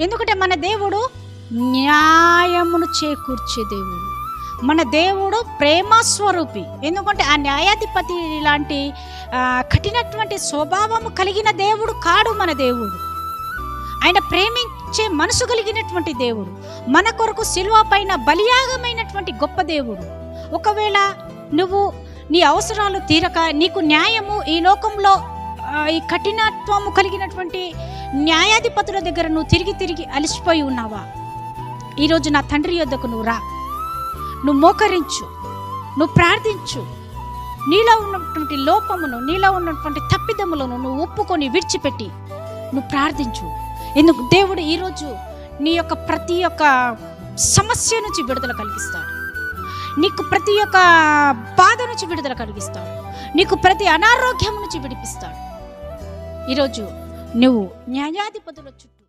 ఎందుకంటే మన దేవుడు న్యాయమును చేకూర్చే దేవుడు. మన దేవుడు ప్రేమ స్వరూపి. ఎందుకంటే ఆ న్యాయాధిపతి లాంటి కఠినటువంటి స్వభావము కలిగిన దేవుడు కాడు మన దేవుడు. ఆయన ప్రేమించే మనసు కలిగినటువంటి దేవుడు. మన కొరకు శిలువ పైన బలియాగమైనటువంటి గొప్ప దేవుడు. ఒకవేళ నువ్వు నీ అవసరాలు తీరక నీకు న్యాయము ఈ లోకంలో ఈ కఠినత్వము కలిగినటువంటి న్యాయాధిపతుల దగ్గర నువ్వు తిరిగి తిరిగి అలసిపోయి ఉన్నావా? ఈరోజు నా తండ్రి యొద్దకు నువ్వు రా. నువ్వు మోకరించు. నువ్వు ప్రార్థించు. నీలో ఉన్నటువంటి లోపమును నీలో ఉన్నటువంటి తప్పిదములను నువ్వు ఒప్పుకొని విడిచిపెట్టి నువ్వు ప్రార్థించు. ఎందుకు? దేవుడు ఈరోజు నీ యొక్క ప్రతి ఒక్క సమస్య నుంచి విడుదల కలిగిస్తాడు. నీకు ప్రతి ఒక్క బాధ నుంచి విడుదల కలిగిస్తాడు. నీకు ప్రతి అనారోగ్యం నుంచి విడిపిస్తాడు. ఈరోజు నువ్వు న్యాయాధిపతుల చుట్టూ